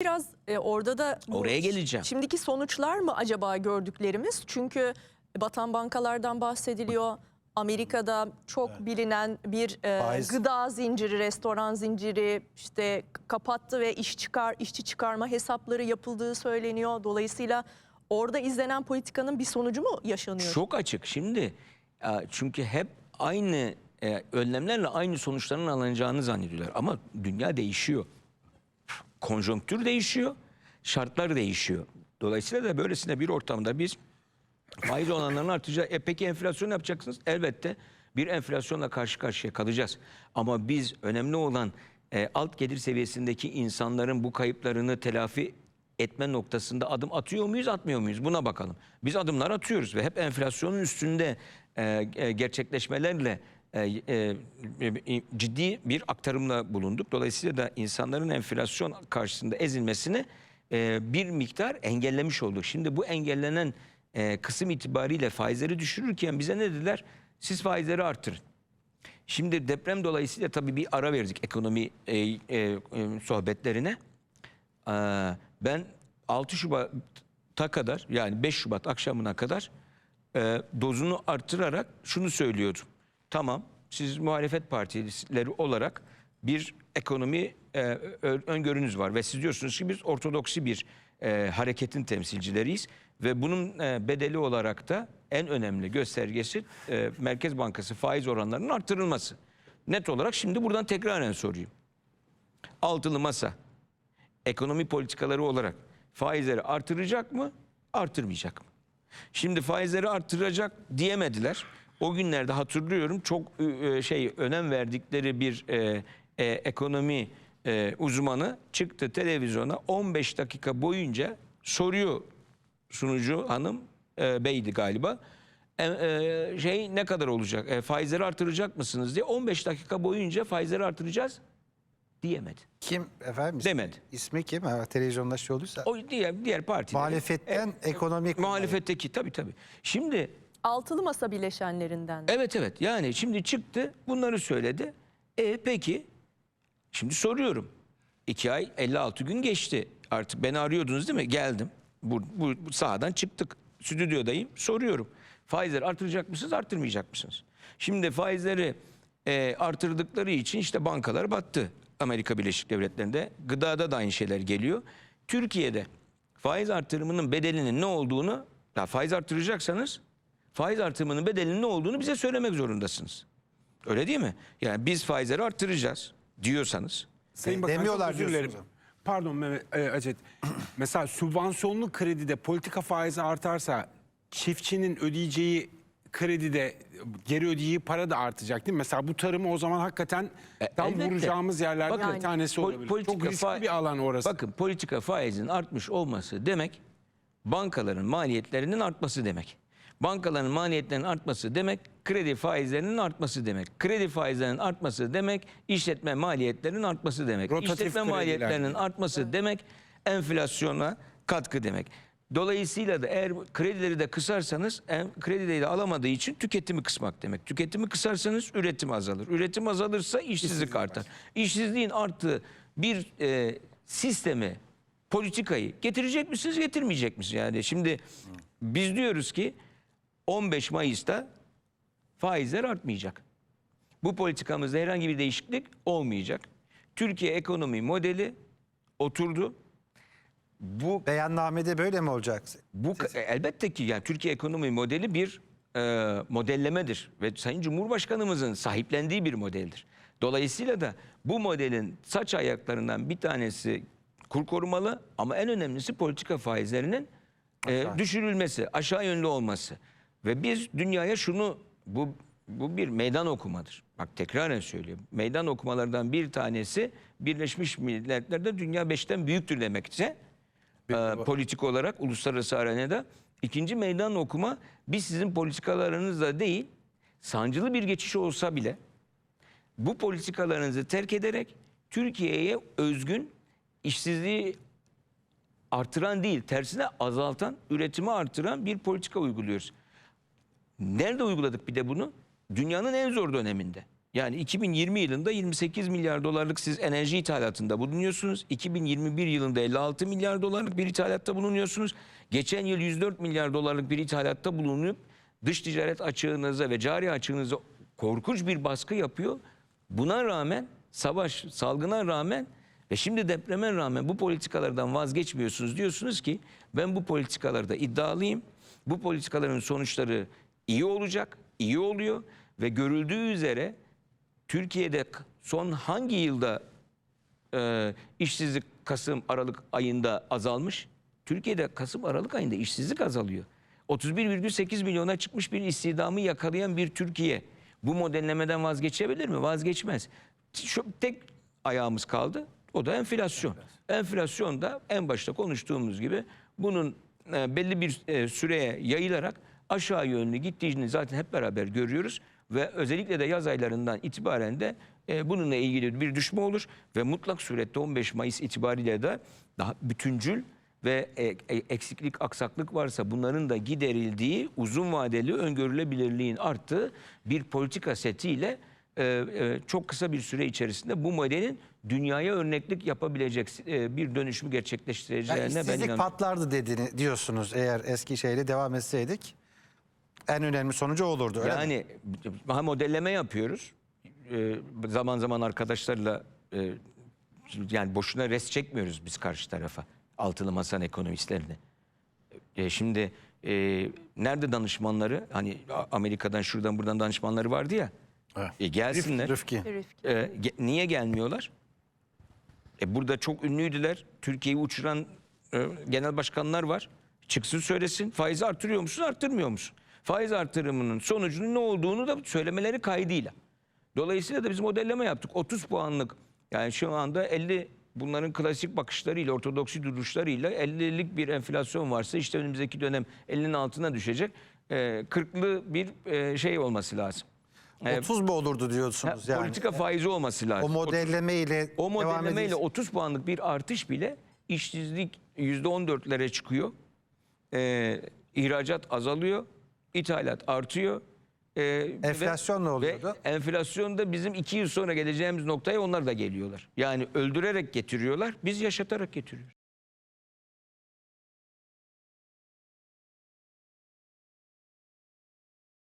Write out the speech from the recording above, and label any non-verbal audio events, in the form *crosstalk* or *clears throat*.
Biraz e, orada da bu Oraya geleceğim. Şimdiki sonuçlar mı acaba gördüklerimiz? Çünkü batan bankalardan bahsediliyor. Amerika'da çok bilinen bir e, Faiz. gıda zinciri, restoran zinciri işte kapattı ve iş çıkar işçi çıkarma hesapları yapıldığı söyleniyor. Dolayısıyla orada izlenen politikanın bir sonucu mu yaşanıyor? Çok açık. Şimdi e, çünkü hep aynı e, önlemlerle aynı sonuçların alınacağını zannediyorlar. Ama dünya değişiyor. Konjonktür değişiyor. Şartlar değişiyor. Dolayısıyla da böylesine bir ortamda biz faiz oranlarının artacağı. E peki enflasyon yapacaksınız? Elbette bir enflasyonla karşı karşıya kalacağız. Ama biz önemli olan e, alt gelir seviyesindeki insanların bu kayıplarını telafi etme noktasında adım atıyor muyuz, atmıyor muyuz? Buna bakalım. Biz adımlar atıyoruz ve hep enflasyonun üstünde e, e, gerçekleşmelerle e, e, e, ciddi bir aktarımla bulunduk. Dolayısıyla da insanların enflasyon karşısında ezilmesini e, bir miktar engellemiş olduk. Şimdi bu engellenen e, kısım itibariyle faizleri düşürürken bize ne dediler? Siz faizleri artırın. Şimdi deprem dolayısıyla tabii bir ara verdik ekonomi e, e, e, sohbetlerine. Ee, ben 6 Şubat'a kadar yani 5 Şubat akşamına kadar e, dozunu artırarak şunu söylüyordum. Tamam siz muhalefet partileri olarak bir ekonomi e, öngörünüz var ve siz diyorsunuz ki biz ortodoksi bir e, hareketin temsilcileriyiz ve bunun e, bedeli olarak da en önemli göstergesi e, Merkez Bankası faiz oranlarının artırılması. Net olarak şimdi buradan tekraren sorayım. Altılı masa ekonomi politikaları olarak faizleri artıracak mı, artırmayacak mı? Şimdi faizleri artıracak diyemediler. O günlerde hatırlıyorum çok e, şey önem verdikleri bir e, e, ekonomi e, uzmanı çıktı televizyona 15 dakika boyunca soruyor sunucu hanım e, beydi galiba. E, e, şey ne kadar olacak? E, faizleri artıracak mısınız diye 15 dakika boyunca faizleri artıracağız diyemedi. Kim efendim? ismi- Demedi. İsmi kim? Ha, televizyonda şey olduysa. O diğer diğer partiler. Muhalefetten ekonomik Muhalefetteki tabii tabii. Şimdi Altılı masa bileşenlerinden. de. evet evet yani şimdi çıktı bunları söyledi. E peki şimdi soruyorum. 2 ay 56 gün geçti. Artık beni arıyordunuz değil mi? Geldim. Bu, bu, bu sahadan çıktık. Stüdyodayım. Soruyorum. Faizleri artıracak mısınız, artırmayacak mısınız? Şimdi faizleri e, artırdıkları için işte bankalar battı. Amerika Birleşik Devletleri'nde. Gıdada da aynı şeyler geliyor. Türkiye'de faiz artırımının bedelinin ne olduğunu, ya faiz artıracaksanız faiz artırımının bedelinin ne olduğunu bize söylemek zorundasınız. Öyle değil mi? Yani biz faizleri artıracağız diyorsanız. Sayın Bakan Demiyorlar çok özür dilerim. diyorsunuz. Pardon Mehmet e, Acet. *clears throat* Mesela sübvansiyonlu kredide politika faizi artarsa çiftçinin ödeyeceği kredide geri ödeyeceği para da artacak değil mi? Mesela bu tarımı o zaman hakikaten tam E, elbette. vuracağımız yerlerden Bakın, bir tanesi pol- olabilir. politika Çok riskli fa- bir alan orası. Bakın politika faizinin artmış olması demek bankaların maliyetlerinin artması demek. Bankaların maliyetlerinin artması demek kredi faizlerinin artması demek. Kredi faizlerinin artması demek işletme maliyetlerinin artması demek. Rotatif işletme krediler. maliyetlerinin artması demek enflasyona katkı demek. Dolayısıyla da eğer kredileri de kısarsanız kredileri de alamadığı için tüketimi kısmak demek. Tüketimi kısarsanız üretim azalır. Üretim azalırsa işsizlik artar. İşsizliğin arttığı bir e, sistemi, politikayı getirecek misiniz, getirmeyecek misiniz? Yani şimdi biz diyoruz ki 15 Mayıs'ta faizler artmayacak. Bu politikamızda herhangi bir değişiklik olmayacak. Türkiye ekonomi modeli oturdu. Bu Beyannamede böyle mi olacak? bu e, elbette ki yani Türkiye ekonomi modeli bir e, modellemedir ve Sayın Cumhurbaşkanımızın sahiplendiği bir modeldir. Dolayısıyla da bu modelin saç ayaklarından bir tanesi kur korumalı ama en önemlisi politika faizlerinin e, düşürülmesi, aşağı yönlü olması. Ve biz dünyaya şunu bu bu bir meydan okumadır. Bak tekraren söylüyorum. Meydan okumalardan bir tanesi Birleşmiş Milletler'de dünya beşten büyüktür demekse e, politik olarak uluslararası arenada. İkinci meydan okuma biz sizin politikalarınızla değil sancılı bir geçiş olsa bile bu politikalarınızı terk ederek Türkiye'ye özgün işsizliği artıran değil tersine azaltan, üretimi artıran bir politika uyguluyoruz. Nerede uyguladık bir de bunu? Dünyanın en zor döneminde. Yani 2020 yılında 28 milyar dolarlık siz enerji ithalatında bulunuyorsunuz. 2021 yılında 56 milyar dolarlık bir ithalatta bulunuyorsunuz. Geçen yıl 104 milyar dolarlık bir ithalatta bulunup dış ticaret açığınıza ve cari açığınıza korkunç bir baskı yapıyor. Buna rağmen savaş, salgına rağmen ve şimdi depreme rağmen bu politikalardan vazgeçmiyorsunuz. Diyorsunuz ki ben bu politikalarda iddialıyım. Bu politikaların sonuçları iyi olacak, iyi oluyor ve görüldüğü üzere Türkiye'de son hangi yılda e, işsizlik Kasım Aralık ayında azalmış? Türkiye'de Kasım Aralık ayında işsizlik azalıyor. 31,8 milyona çıkmış bir istihdamı yakalayan bir Türkiye bu modellemeden vazgeçebilir mi? Vazgeçmez. Şu tek ayağımız kaldı. O da enflasyon. Enflasyon da en başta konuştuğumuz gibi bunun e, belli bir e, süreye yayılarak aşağı yönlü gittiğini zaten hep beraber görüyoruz ve özellikle de yaz aylarından itibaren de e, bununla ilgili bir düşme olur ve mutlak surette 15 Mayıs itibariyle de daha bütüncül ve e, e, eksiklik, aksaklık varsa bunların da giderildiği uzun vadeli öngörülebilirliğin arttığı bir politika setiyle e, e, çok kısa bir süre içerisinde bu modelin dünyaya örneklik yapabilecek e, bir dönüşümü Yani gerçekleştireceğine ben işsizlik inanıyorum. patlardı dediğini diyorsunuz eğer eski şeyle devam etseydik. En önemli sonucu olurdu. öyle mi? Yani ha modelleme yapıyoruz. Ee, zaman zaman arkadaşlarla e, yani boşuna res çekmiyoruz biz karşı tarafa. Altılı masanın ekonomistlerini. E, şimdi e, nerede danışmanları? Hani Amerika'dan şuradan buradan danışmanları vardı ya. Evet. E, gelsinler. Rıfkı. Rifki. E, ge- niye gelmiyorlar? E, burada çok ünlüydüler. Türkiye'yi uçuran e, genel başkanlar var. Çıksın söylesin. Faizi artırıyor musun, arttırmıyor musun? Faiz artırımının sonucunun ne olduğunu da söylemeleri kaydıyla. Dolayısıyla da biz modelleme yaptık. 30 puanlık yani şu anda 50 bunların klasik bakışlarıyla, ortodoksi duruşlarıyla 50'lik bir enflasyon varsa işte önümüzdeki dönem 50'nin altına düşecek. E, 40'lı bir e, şey olması lazım. E, 30 mu olurdu diyorsunuz Ha, yani? Politika faizi olması lazım. O modelleme ile O devam modellemeyle edilse- 30 puanlık bir artış bile işsizlik %14'lere çıkıyor. Ee, ihracat azalıyor. İthalat artıyor. Ee, Enflasyon ne oluyordu? Ve enflasyon da bizim iki yıl sonra geleceğimiz noktaya onlar da geliyorlar. Yani öldürerek getiriyorlar. Biz yaşatarak getiriyoruz.